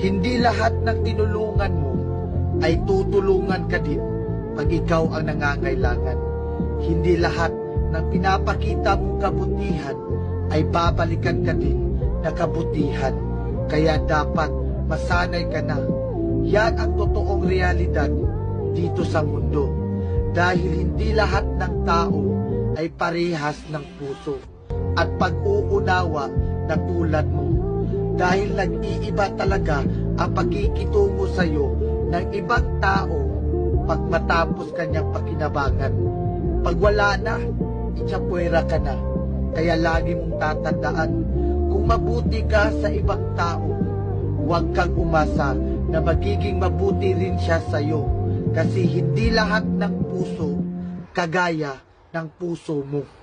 Hindi lahat ng tinulungan mo ay tutulungan ka din pag ikaw ang nangangailangan. Hindi lahat ng pinapakita mong kabutihan ay babalikan ka din na kabutihan. Kaya dapat masanay ka na. Yan ang totoong realidad dito sa mundo. Dahil hindi lahat ng tao ay parehas ng puso at pag-uunawa na tulad mo. Dahil nag-iiba talaga ang pagkikitungo sa iyo ng ibang tao pag matapos kanyang pakinabangan. Pag wala na, itsapuera ka na. Kaya lagi mong tatandaan, kung mabuti ka sa ibang tao, huwag kang umasa na magiging mabuti rin siya sa iyo. Kasi hindi lahat ng puso kagaya ng puso mo.